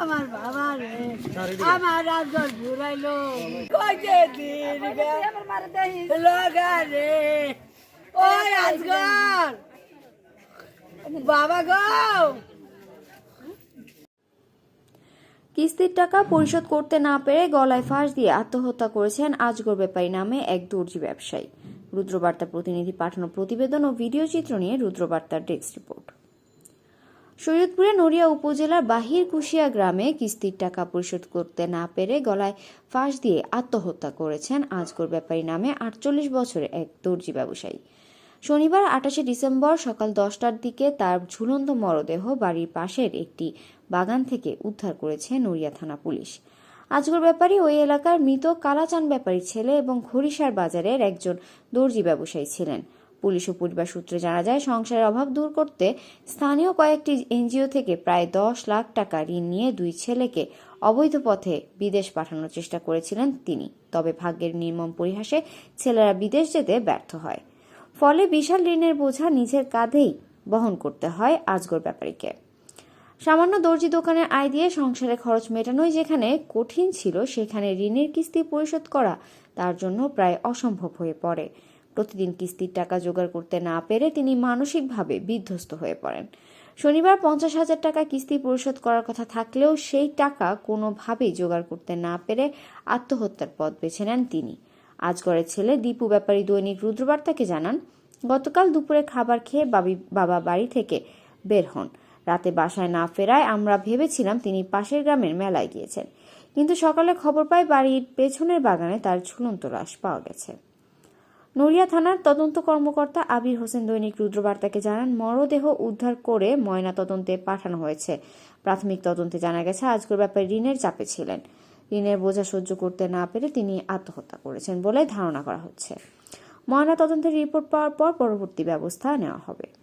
আমার বাবা রে আমার রাজন ঘুরাইলো। কইতে দিন লগা রে? ও রাজগর বাবা গো। কিস্তির টাকা পরিশোধ করতে না পেরে গলায় ফাঁস দিয়ে আত্মহত্যা করেছেন আজগর ব্যাপারী নামে এক দর্জি ব্যবসায়ী। রুদ্রবার্তা প্রতিনিধি পাঠানো প্রতিবেদন ও ভিডিও চিত্র নিয়ে রুদ্রবার্তার ডেস্ক রিপোর্ট। শরীয়তপুরে নড়িয়া উপজেলার বাহির কুশিয়া গ্রামে কিস্তির টাকা পরিশোধ করতে না পেরে গলায় ফাঁস দিয়ে আত্মহত্যা করেছেন আজগর ব্যাপারী নামে আটচল্লিশ বছরের এক দর্জি ব্যবসায়ী। শনিবার আঠাশে ডিসেম্বর সকাল দশটার দিকে তার ঝুলন্ত মরদেহ বাড়ির পাশের একটি বাগান থেকে উদ্ধার করেছে নড়িয়া থানা পুলিশ। আজগর ব্যাপারী ওই এলাকার মৃত কালাচান ব্যাপারী ছেলে এবং খরিশার বাজারের একজন দর্জি ব্যবসায়ী ছিলেন। পুলিশ ও পরিবার সূত্রে জানা যায়, সংসারের অভাব দূর করতে স্থানীয় কয়েকটি এনজিও থেকে প্রায় দশ লাখ টাকা ঋণ নিয়ে দুই ছেলেকে অবৈধ পথে বিদেশ পাঠানোর চেষ্টা করেছিলেন তিনি। তবে ভাগ্যের নির্মম পরিহাসে ছেলেরা বিদেশ যেতে ব্যর্থ হয়। ফলে বিশাল ঋণের বোঝা নিজের কাঁধেই বহন করতে হয় আজগর ব্যাপারীকে। সামান্য দর্জি দোকানের আয় দিয়ে সংসারে খরচ মেটানোই যেখানে কঠিন ছিল, সেখানে ঋণের কিস্তি পরিশোধ করা তার জন্য প্রায় অসম্ভব হয়ে পড়ে। প্রতিদিন কিস্তির টাকা জোগাড় করতে না পেরে তিনি মানসিকভাবে বিধ্বস্ত হয়ে পড়েন। শনিবার পঞ্চাশ হাজার টাকা কিস্তি পরিশোধ করার কথা থাকলেও সেই টাকা কোনোভাবেই জোগাড় করতে না পেরে আত্মহত্যার পথ বেছে নেন তিনি। আজগরের ছেলে দীপু ব্যাপারী দৈনিক রুদ্রবার্তাকে জানান, গতকাল দুপুরে খাবার খেয়ে বাবি, বাবা বাড়ি থেকে বের হন। রাতে বাসায় না ফেরায় আমরা ভেবেছিলাম তিনি পাশের গ্রামের মেলায় গিয়েছেন। কিন্তু সকালে খবর পাই বাড়ির পেছনের বাগানে তার ঝুলন্ত লাশ পাওয়া গেছে। নড়িয়া থানার তদন্ত কর্মকর্তা আবির হোসেন দৈনিক রুদ্রবার্তাকে জানান, মরদেহ উদ্ধার করে ময়না তদন্তে পাঠানো হয়েছে। প্রাথমিক তদন্তে জানা গেছে, আজকের ব্যাপারে ঋণের চাপে ছিলেন। ঋণের বোঝা সহ্য করতে না পেরে তিনি আত্মহত্যা করেছেন বলে ধারণা করা হচ্ছে। ময়না তদন্তের রিপোর্ট পাওয়ার পর পরবর্তী ব্যবস্থা নেওয়া হবে।